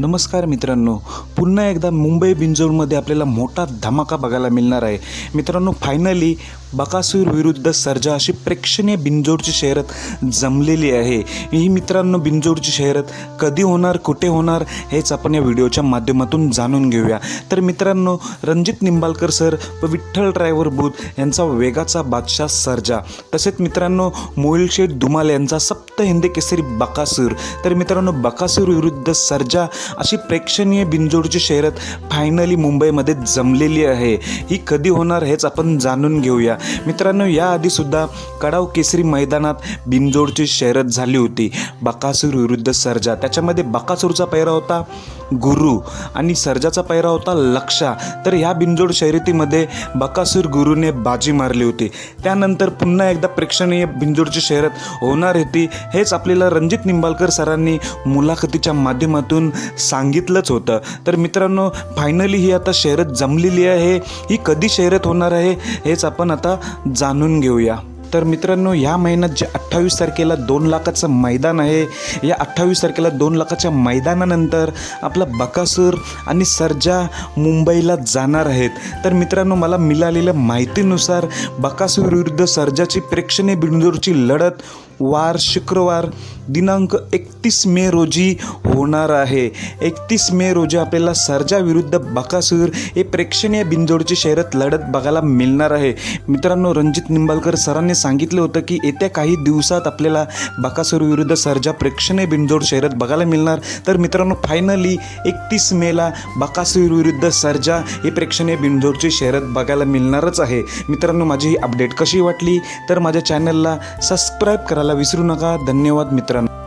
नमस्कार मित्रांनो पुन्हा एकदा मुंबई बिंजोरमध्ये आपल्याला मोठा धमाका बघायला मिळणार आहे. मित्रांनो फायनली बकासूर विरुद्ध सर्जा अशी प्रेक्षणीय बिंजोरची शहरात जमलेली आहे. ही मित्रांनो बिंजोरची शहरात कधी होणार कुठे होणार हेच आपण या व्हिडिओच्या माध्यमातून जाणून घेऊया. तर मित्रांनो रणजित निंबाळकर सर व विठ्ठल ड्रायव्हर बुध यांचा वेगाचा बादशाह सर्जा. तसेच मित्रांनो मोहिल शेठ धुमाल यांचा सप्त हिंदी केसरी बकासूर. तर मित्रांनो बकासूर विरुद्ध सर्जा अशी प्रेक्षणीय बिंजोडची शहरात फायनली मुंबईमध्ये जमलेली आहे. ही कधी होणार हेच आपण जाणून घेऊया. मित्रांनो याआधीसुद्धा कडाव केसरी मैदानात बिनजोडची शहरत झाली होती. बकासूर विरुद्ध सर्जा. त्याच्यामध्ये बकासूरचा पैरा होता. गुरु आणि सर्जाचा पैरा होता लक्षा. तर ह्या बिंजोड शर्यतीमध्ये बकासूर गुरुने बाजी मारली होती. त्यानंतर पुन्हा एकदा प्रेक्षणीय बिंजोडची शर्यत होणार होती. हेच आपल्याला रणजित निंबाळकर सरांनी मुलाखतीच्या माध्यमातून सांगितलंच होतं. तर मित्रांनो फायनली ही आता शर्यत जमलेली आहे. ही कधी शर्यत होणार आहे हेच आपण आता जाणून घेऊया. तर मित्रांनो ह्या महिन्यात जे अठ्ठावीस तारखेला दोन लाखाचं मैदान आहे या अठ्ठावीस तारखेला दोन लाखाच्या मैदानानंतर आपला बकासूर आणि सर्जा मुंबईला जाणार आहेत. तर मित्रांनो मला मिळालेल्या माहितीनुसार बकासूर विरुद्ध सर्जाची प्रेक्षणीय बिंदूरची लढत वार शुक्रवार दिनांक एकतीस मे रोजी होणार आहे. एकतीस मे रोजी आपल्याला सरजा विरुद्ध बकासूर हे प्रेक्षणीय बिंजोडची शहरात लढत बघायला मिळणार आहे. मित्रांनो रणजित निंबाळकर सरांनी सांगितलं होतं की येत्या काही दिवसात आपल्याला बकासूर विरुद्ध सरजा प्रेक्षणीय बिंजोड शर्यत बघायला मिळणार. तर मित्रांनो फायनली एकतीस मेला बकासूर विरुद्ध सरजा हे प्रेक्षणीय बिंजोडची शहरात बघायला मिळणारच आहे. मित्रांनो माझी ही अपडेट कशी वाटली? तर माझ्या चॅनलला सबस्क्राईब करायला विसरू नका. धन्यवाद मित्रांनो.